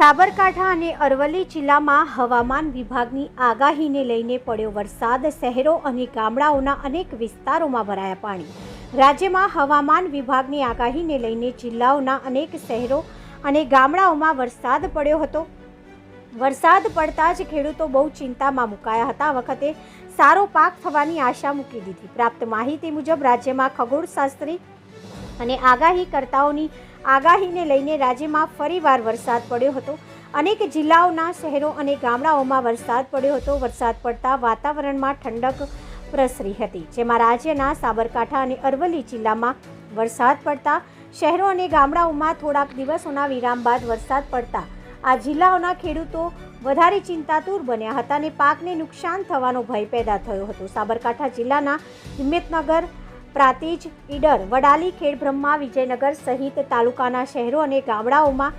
સાબરકાંઠા અને અરવલ્લી જિલ્લામાં હવામાન વિભાગની આગાહીને લઈને પડ્યો વરસાદ. શહેરો અને ગામડાઓના અનેક વિસ્તારોમાં ભરાયા પાણી. રાજ્યમાં હવામાન વિભાગની આગાહીને લઈને જિલ્લાઓના અનેક શહેરો અને ગામડાઓમાં વરસાદ પડ્યો હતો. વરસાદ પડતા જ ખેડૂતો બહુ ચિંતામાં મુકાયા હતા. વખતે સારો પાક થવાની આશા મૂકી દીધી. પ્રાપ્ત માહિતી મુજબ રાજ્યમાં ખગોળશાસ્ત્રી અને આગાહીકર્તાઓની આગાહીને લઈને રાજ્યમાં ફરીવાર વરસાદ પડ્યો હતો. અનેક જિલ્લાઓના શહેરો અને ગામડાઓમાં વરસાદ પડ્યો હતો. વરસાદ પડતા વાતાવરણમાં ઠંડક પ્રસરી હતી, જેમાં રાજ્યના સાબરકાંઠા અને અરવલ્લી જિલ્લામાં વરસાદ પડતા, શહેરો અને ગામડાઓમાં થોડાક દિવસોના વિરામ બાદ વરસાદ પડતા, આ જિલ્લાઓના ખેડૂતો વધારે ચિંતાતુર બન્યા હતા અને પાકને નુકસાન થવાનો ભય પેદા થયો હતો. સાબરકાંઠા જિલ્લાના હિંમતનગર પ્રાતિજ ઈડર વડાલી ખેડબ્રહ્મા વિજયનગર સહિત તાલુકાના શહેરો અને ગામડાઓમાં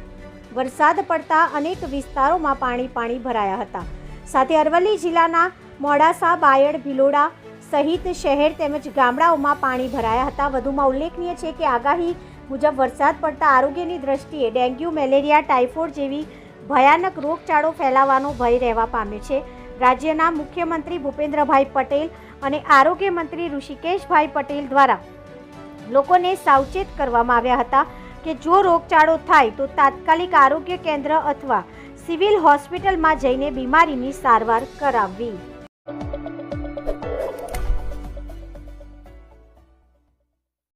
વરસાદ પડતા અનેક વિસ્તારોમાં પાણી પાણી ભરાયા હતા. સાથે અરવલ્લી જિલ્લાના મોડાસા, બાયડ, ભિલોડા સહિત શહેર તેમજ ગામડાઓમાં પાણી ભરાયા હતા. વધુમાં ઉલ્લેખનીય છે કે આગાહી મુજબ વરસાદ પડતા આરોગ્યની દ્રષ્ટિએ ડેન્ગ્યુ, મેલેરિયા, ટાઇફોઇડ જેવી ભયાનક રોગચાળો ફેલાવાનો ભય રહેવા પામ્યો છે. રાજ્યના મુખ્યમંત્રી ભૂપેન્દ્રભાઈ પટેલ અને આરોગ્ય મંત્રી ઋષિકેશભાઈ પટેલ દ્વારા લોકોને સાવચેત કરવામાં આવ્યા હતા કે જો રોગચાળો થાય તો તાત્કાલિક આરોગ્ય કેન્દ્ર અથવા સિવિલ હોસ્પિટલમાં જઈને બીમારીની સારવાર કરાવવી.